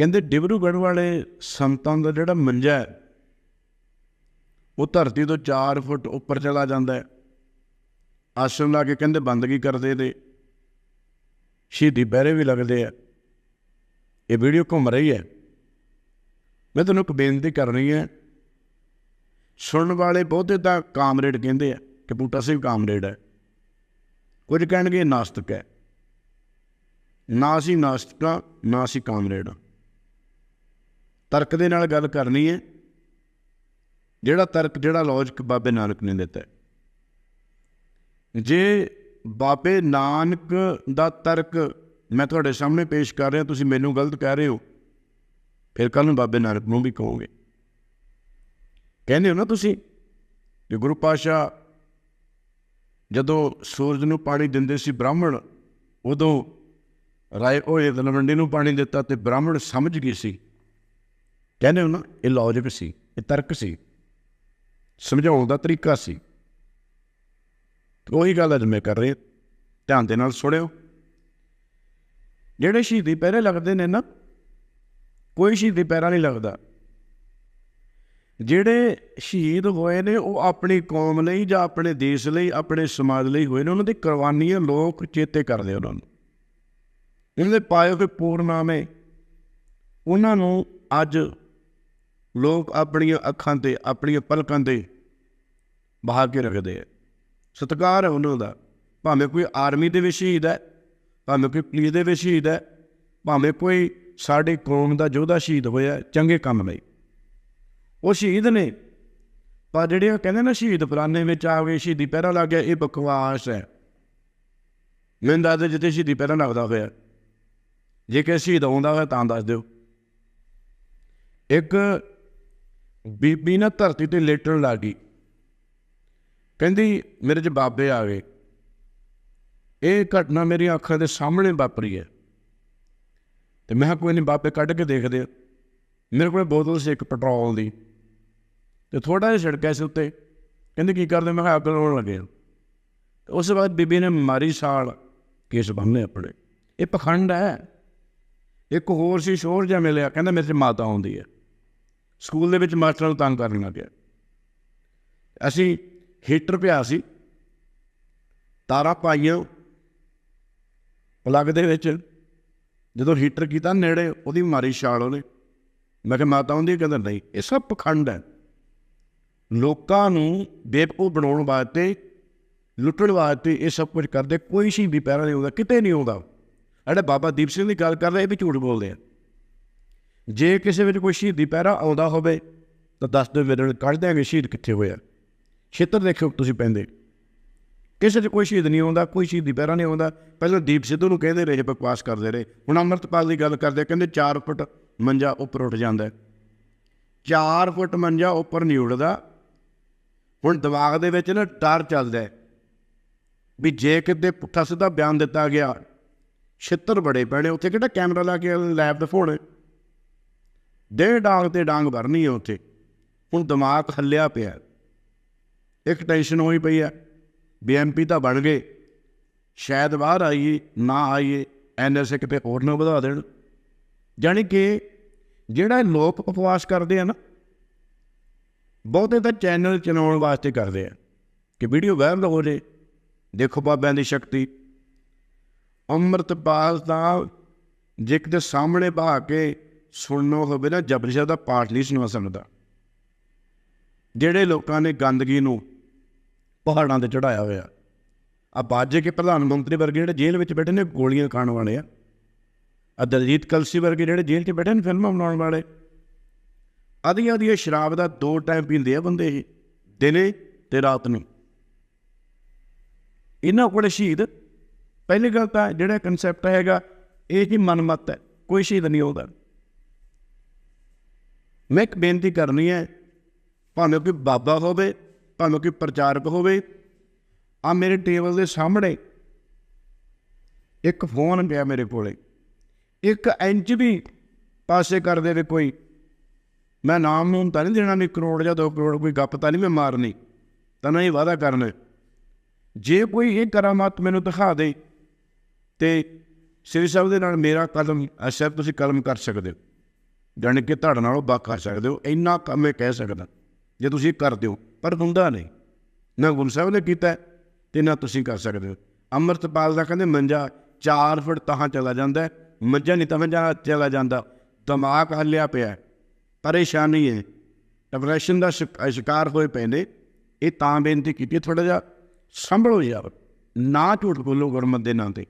ਕਹਿੰਦੇ ਡਿਬਰੂਗੜ੍ਹ ਵਾਲੇ ਸੰਤਾਂ ਦਾ ਜਿਹੜਾ ਮੰਜਾ ਹੈ, ਉਹ ਧਰਤੀ ਤੋਂ 4 ਫੁੱਟ ਉੱਪਰ ਚਲਾ ਜਾਂਦਾ ਹੈ। ਆਸਣ ਲਾ ਕੇ ਕਹਿੰਦੇ ਬੰਦਗੀ ਕਰਦੇ ਤੇ ਸ਼ਹੀਦੀ ਬਹਿਰੇ ਵੀ ਲੱਗਦੇ ਆ। ਇਹ ਵੀਡੀਓ ਘੁੰਮ ਰਹੀ ਹੈ। ਮੈਂ ਤੁਹਾਨੂੰ ਇੱਕ ਬੇਨਤੀ ਕਰਨੀ ਹੈ। ਸੁਣਨ ਵਾਲੇ ਬਹੁਤੇ ਤਾਂ ਕਾਮਰੇਡ ਕਹਿੰਦੇ ਆ ਕਿ ਬੂਟਾ ਸਿੰਘ ਕਾਮਰੇਡ ਹੈ। ਕੁਝ ਕਹਿਣਗੇ ਇਹ ਨਾਸਤਕ ਹੈ। ਨਾ ਅਸੀਂ ਨਾਸਤਕਾਂ, ਨਾ ਅਸੀਂ ਕਾਮਰੇਡ ਹਾਂ। ਤਰਕ ਦੇ ਨਾਲ ਗੱਲ ਕਰਨੀ ਹੈ। ਜਿਹੜਾ ਤਰਕ, ਜਿਹੜਾ ਲੌਜਿਕ ਬਾਬੇ ਨਾਨਕ ਨੇ ਦਿੱਤਾ ਜੇ ਬਾਬੇ ਨਾਨਕ ਦਾ ਤਰਕ ਮੈਂ ਤੁਹਾਡੇ ਸਾਹਮਣੇ ਪੇਸ਼ ਕਰ ਰਿਹਾ, ਤੁਸੀਂ ਮੈਨੂੰ ਗਲਤ ਕਹਿ ਰਹੇ ਹੋ, ਫਿਰ ਕੱਲ ਨੂੰ ਬਾਬੇ ਨਾਨਕ ਨੂੰ ਵੀ ਕਹੋਗੇ। ਕਹਿੰਦੇ ਹੋ ਨਾ ਤੁਸੀਂ ਕਿ ਗੁਰੂ ਪਾਸ਼ਾ ਜਦੋਂ ਸੂਰਜ ਨੂੰ ਪਾਣੀ ਦਿੰਦੇ ਸੀ ਬ੍ਰਾਹਮਣ, ਉਦੋਂ ਰਾਏ ਹੋਏ ਤਲਵੰਡੀ ਨੂੰ ਪਾਣੀ ਦਿੱਤਾ ਤੇ ਬ੍ਰਾਹਮਣ ਸਮਝ ਗਈ ਸੀ ਕਹਿੰਦੇ ਹੋ ਨਾ, ਇਹ ਲੌਜਿਕ ਸੀ, ਇਹ ਤਰਕ ਸੀ, ਸਮਝਾਉਣ ਦਾ ਤਰੀਕਾ ਸੀ। ਉਹੀ ਗੱਲ ਅੱਜ ਮੈਂ ਕਰ ਰਿਹਾ, ਧਿਆਨ ਦੇ ਨਾਲ ਸੁਣਿਓ। ਜਿਹੜੇ ਸ਼ਹੀਦੀ ਪਹਿਰੇ ਲੱਗਦੇ ਨੇ ਨਾ, ਕੋਈ ਸ਼ਹੀਦੀ ਪਹਿਰਾ ਨਹੀਂ ਲੱਗਦਾ। ਜਿਹੜੇ ਸ਼ਹੀਦ ਹੋਏ ਨੇ, ਉਹ ਆਪਣੀ ਕੌਮ ਲਈ ਜਾਂ ਆਪਣੇ ਦੇਸ਼ ਲਈ, ਆਪਣੇ ਸਮਾਜ ਲਈ ਹੋਏ ਨੇ, ਉਹਨਾਂ ਦੀ ਕੁਰਬਾਨੀਆਂ ਲੋਕ ਚੇਤੇ ਕਰਦੇ ਉਹਨਾਂ ਨੂੰ। ਇਹਨਾਂ ਦੇ ਪਾਏ ਹੋਏ ਪੂਰਨਾਮੇ, ਉਹਨਾਂ ਨੂੰ ਅੱਜ ਲੋਕ ਆਪਣੀਆਂ ਅੱਖਾਂ ਤੇ, ਆਪਣੀਆਂ ਪਲਕਾਂ ਤੇ ਬਹਾ ਕੇ ਰੱਖਦੇ ਆ। ਸਤਿਕਾਰ ਹੈ ਉਹਨਾਂ ਦਾ। ਭਾਵੇਂ ਕੋਈ ਆਰਮੀ ਦੇ ਵਿੱਚ ਸ਼ਹੀਦ ਹੈ, ਭਾਵੇਂ ਕੋਈ ਪੁਲਿਸ ਦੇ ਵਿੱਚ ਸ਼ਹੀਦ ਹੈ, ਭਾਵੇਂ ਕੋਈ ਸਾਡੇ ਕੌਮ ਦਾ ਯੋਧਾ ਸ਼ਹੀਦ ਹੋਇਆ, ਚੰਗੇ ਕੰਮ ਲਈ। ਉਹ ਸ਼ਹੀਦ ਨੇ, ਪਰ ਜਿਹੜੇ ਕਹਿੰਦੇ ਨਾ ਸ਼ਹੀਦ ਫਲਾਣੇ ਵਿੱਚ ਆ ਗਏ ਸ਼ਹੀਦੀ ਪਹਿਰਾ ਲੱਗ ਗਿਆ, ਇਹ ਬਕਵਾਸ ਹੈ। ਮੈਨੂੰ ਦੱਸ ਦਿਓ ਸ਼ਹੀਦੀ ਪਹਿਰਾ ਲੱਗਦਾ ਹੋਇਆ, ਜੇ ਕਿ ਸ਼ਹੀਦ ਆਉਂਦਾ ਹੋਇਆ ਤਾਂ ਦੱਸ ਦਿਓ। ਇੱਕ ਬੀਬੀ ਨਾ ਧਰਤੀ ਤੇ ਲੇਟਣ ਲੱਗੀ। ਕਹਿੰਦੀ, ਮੇਰੇ 'ਚ ਬਾਬੇ ਆ ਗਏ। ਇਹ ਘਟਨਾ ਮੇਰੀਆਂ ਅੱਖਾਂ ਦੇ ਸਾਹਮਣੇ ਵਾਪਰੀ ਹੈ। ਤੇ ਮੈਂ ਕਿਹਾ, ਕੋਈ ਨਹੀਂ ਬਾਬੇ ਕੱਢ ਕੇ ਦੇਖਦੇ ਮੇਰੇ ਕੋਲ ਬੋਤਲ ਸੀ, ਇੱਕ ਪੈਟਰੋਲ ਦੀ। ਤੇ ਥੋੜਾ ਜਿਹਾ ਛਿੜਕਿਆ ਸੀ ਉੱਤੇ। ਕਹਿੰਦੇ, ਕੀ ਕਰਦੇ? ਮੈਂ ਕਿਹਾ, ਅੱਗ ਲਾਉਣ ਲੱਗੇ ਆ। ਉਸ ਤੋਂ ਬਾਅਦ ਬੀਬੀ ਨੇ ਮਾਰੀ ਸਾਲ ਕੇਸ ਬੰਨੇ ਆਪਣੇ। ਇਹ ਪਖੰਡ ਹੈ। ਇੱਕ ਹੋਰ ਸੀ, ਸ਼ੋਰ ਜਿਹਾ ਮਿਲਿਆ। ਕਹਿੰਦਾ, ਮੇਰੇ 'ਚ ਮਾਤਾ ਆਉਂਦੀ ਹੈ। ਸਕੂਲ ਦੇ ਵਿੱਚ ਮਾਸਟਰਾਂ ਨੂੰ ਤੰਗ ਕਰਨ ਲੱਗ ਗਿਆ। ਅਸੀਂ ਹੀਟਰ ਪਿਆ ਸੀ। ਤਾਰਾ ਪਾਈਆਂ। ਪਲੱਗ ਦੇ ਵਿੱਚ ਜਦੋਂ ਹੀਟਰ ਕੀਤਾ ਨੇੜੇ, ਉਹਦੀ ਮਾਰੀ ਛਾਲ ਉਹਨੇ। ਮੈਂ ਕਿਹਾ, ਮਾਤਾ ਆਉਂਦੀ ਕਹਿੰਦਾ, ਨਹੀਂ, ਇਹ ਸਭ ਪਖੰਡ ਹੈ। ਲੋਕਾਂ ਨੂੰ ਬੇਵਕੂਫ ਬਣਾਉਣ ਵਾਸਤੇ, ਲੁੱਟਣ ਵਾਸਤੇ ਇਹ ਸਭ ਕੁਝ ਕਰਦੇ। ਕੋਈ ਸ਼ਹੀਦੀ ਪੈਰਾ ਨਹੀਂ ਆਉਂਦਾ, ਕਿਤੇ ਨਹੀਂ ਆਉਂਦਾ। ਜਿਹੜੇ ਬਾਬਾ ਦੀਪ ਸਿੰਘ ਦੀ ਗੱਲ ਕਰ ਰਹੇ, ਇਹ ਵੀ ਝੂਠ ਬੋਲਦੇ ਆ। ਜੇ ਕਿਸੇ ਵਿੱਚ ਕੋਈ ਸ਼ਹੀਦੀ ਪਹਿਰਾ ਆਉਂਦਾ ਹੋਵੇ, ਤਾਂ ਦੱਸ ਦਿਓ ਮੇਰੇ ਨਾਲ ਕੱਢ ਦਿਆਂਗੇ, ਸ਼ਹੀਦ ਕਿੱਥੇ ਹੋਇਆ। ਛੇਤਰ ਦੇਖਿਓ ਤੁਸੀਂ ਪੈਂਦੇ। ਕਿਸੇ 'ਚ ਕੋਈ ਸ਼ਹੀਦ ਨਹੀਂ ਆਉਂਦਾ, ਕੋਈ ਸ਼ਹੀਦੀ ਪਹਿਰਾ ਨਹੀਂ ਆਉਂਦਾ। ਪਹਿਲਾਂ ਦੀਪ ਸਿੱਧੂ ਨੂੰ ਕਹਿੰਦੇ ਰਹੇ ਬਕਵਾਸ ਕਰਦੇ ਰਹੇ। ਹੁਣ ਅੰਮ੍ਰਿਤਪਾਲ ਦੀ ਗੱਲ ਕਰਦੇ ਕਹਿੰਦੇ 4 ਫੁੱਟ ਮੰਜਾ ਉੱਪਰ ਉੱਠ ਜਾਂਦਾ 4 ਫੁੱਟ ਮੰਜਾ ਉੱਪਰ ਨਹੀਂ ਉੱਡਦਾ ਹੁਣ ਦਿਮਾਗ ਦੇ ਵਿੱਚ ਨਾ ਡਰ ਚੱਲਦਾ ਵੀ ਜੇ ਕਿਤੇ ਪੁੱਠਾ ਸਿੱਧਾ ਬਿਆਨ ਦਿੱਤਾ ਗਿਆ, ਛਿੱਤਰ ਬੜੇ ਪੈਣੇ। ਉੱਥੇ ਕਿਹੜਾ ਕੈਮਰਾ ਲਾ ਕੇ, ਲੈਬ ਦਿਖਾਉਣੇ ਦੇ ਡਾਂਗ ਤੇ ਡਾਂਗ ਭਰਨੀ ਹੈ ਉੱਥੇ। ਹੁਣ ਦਿਮਾਗ ਹੱਲਿਆ ਪਿਆ। ਇੱਕ ਟੈਨਸ਼ਨ ਹੋਈ ਪਈ ਹੈ ਬੀਐਮਪੀ ਤਾਂ ਬਣ ਗਏ। ਸ਼ਾਇਦ ਬਾਹਰ ਆਈਏ, ਨਾ ਆਈਏ ਐਨਐਸਏ ਕਿਤੇ ਹੋਰ ਨਾ ਵਧਾ ਦੇਣ। ਜਾਣੀ ਕਿ ਜਿਹੜਾ ਲੋਕ ਉਪਵਾਸ ਕਰਦੇ ਆ ਨਾ, ਬਹੁਤੇ ਤਾਂ ਚੈਨਲ ਚਲਾਉਣ ਵਾਸਤੇ ਕਰਦੇ ਆ ਕਿ ਵੀਡੀਓ ਵਾਇਰਲ ਹੋ ਜੇ। ਦੇਖੋ ਬਾਬਿਆਂ ਦੀ ਸ਼ਕਤੀ। ਅੰਮ੍ਰਿਤਪਾਲ ਤਾਂ ਜੇ ਕਿਤੇ ਸਾਹਮਣੇ ਬਹਾ ਕੇ ਸੁਣਨਾ ਹੋਵੇ ਨਾ ਜਪਜੀ ਸਾਹਿਬ ਦਾ ਪਾਠ ਨਹੀਂ ਸੁਣਾ ਸਕਦਾ। ਜਿਹੜੇ ਲੋਕਾਂ ਨੇ ਗੰਦਗੀ ਨੂੰ ਪਹਾੜਾਂ ਤੇ ਚੜਾਇਆ ਹੋਇਆ ਆ ਬਾਜੇ ਕੇ ਪ੍ਰਧਾਨ ਮੰਤਰੀ ਵਰਗੇ ਜਿਹੜੇ ਜੇਲ੍ਹ ਵਿੱਚ ਬੈਠੇ ਨੇ, ਗੋਲੀਆਂ ਖਾਣ ਵਾਲੇ ਆ। ਆ ਦਲਜੀਤ ਕਲਸੀ ਵਰਗੇ ਜਿਹੜੇ ਜੇਲ੍ਹ 'ਚ ਬੈਠੇ ਨੇ, ਫਿਲਮਾਂ ਬਣਾਉਣ ਵਾਲੇ। ਆਦੀਆਂ ਆਦੀਆਂ ਸ਼ਰਾਬ ਦਾ ਦੋ ਟਾਈਮ ਪੀਂਦੇ ਆ ਬੰਦੇ ਇਹ, ਦਿਨੇ ਤੇ ਰਾਤ ਨੂੰ। ਇਹਨਾਂ ਕੋਲ ਸ਼ਹੀਦ, ਪਹਿਲੀ ਗੱਲ ਤਾਂ ਜਿਹੜਾ ਕਨਸੈਪਟ ਹੈਗਾ, ਇਹ ਹੀ ਮਨਮਤ ਹੈ, ਕੋਈ ਸ਼ਹੀਦ ਨਹੀਂ ਹੁੰਦਾ ਮੈਂ ਇੱਕ ਬੇਨਤੀ ਕਰਨੀ ਹੈ, ਭਾਵੇਂ ਕੋਈ ਬਾਬਾ ਹੋਵੇ, ਭਾਵੇਂ ਕੋਈ ਪ੍ਰਚਾਰਕ ਹੋਵੇ ਆ ਮੇਰੇ ਟੇਬਲ ਦੇ ਸਾਹਮਣੇ ਇੱਕ ਫੋਨ ਪਿਆ ਮੇਰੇ ਕੋਲੇ। ਇੱਕ ਇੰਚ ਵੀ ਪਾਸੇ ਕਰ ਦੇਵੇ ਕੋਈ। ਮੈਂ ਨਾਮ ਨੂੰ ਤਾਂ ਨਹੀਂ ਦੇਣਾ ਨਹੀਂ ਕਰੋੜ ਜਾਂ 2 ਕਰੋੜ ਕੋਈ ਗੱਪ ਤਾਂ ਨਹੀਂ ਮੈਂ ਮਾਰਨੀ। ਤਾਂ ਨਹੀਂ ਵਾਦਾ ਕਰਨਾ। ਜੇ ਕੋਈ ਇਹ ਕਰਾਮਾਤ ਮੈਨੂੰ ਦਿਖਾ ਦੇ ਤੇ ਸ੍ਰੀ ਸਾਹਿਬ ਦੇ ਨਾਲ ਮੇਰਾ ਕਲਮ ਅਸ਼ਰ ਤੁਸੀਂ ਕਲਮ ਕਰ ਸਕਦੇ ਹੋ। ਜਾਣੀ ਕਿ ਤੁਹਾਡੇ ਨਾਲੋਂ ਵੱਖ ਸਕਦੇ ਹੋ, ਇੰਨਾ ਕੰਮ ਇਹ ਕਹਿ ਸਕਦਾ, ਜੇ ਤੁਸੀਂ ਕਰਦੇ ਹੋ, ਪਰ ਹੁੰਦਾ ਨਹੀਂ। ਨਾ ਗੁਰੂ ਸਾਹਿਬ ਨੇ ਕੀਤਾ ਹੈ ਤੇ ਨਾ ਤੁਸੀਂ ਕਰ ਸਕਦੇ ਹੋ। ਅੰਮ੍ਰਿਤਪਾਲ ਦਾ ਕਹਿੰਦੇ ਮੰਜਾ 4 ਫੁੱਟ ਤਾਂ ਚਲਾ ਜਾਂਦਾ, ਮੰਜਾ ਨਹੀਂ ਤਾਂ ਮੰਜਾ ਚਲਾ ਜਾਂਦਾ, ਦਿਮਾਗ ਹੱਲਿਆ ਪਿਆ ਪਰੇਸ਼ਾਨੀ ਹੈ। ਡਿਪਰੈਸ਼ਨ ਦਾ ਸ਼ਿਕ- ਸ਼ਿਕਾਰ ਹੋਏ ਪਏ ਨੇ, ਇਹ ਤਾਂ ਬੇਨਤੀ ਕੀਤੀ ਥੋੜਾ ਜਿਹਾ, ਸੰਭਲੋ ਯਾਰ, ਨਾ ਝੂਠ ਬੋਲੋ ਗੁਰਮਤ ਦੇ ਨਾਂ ਤੇ।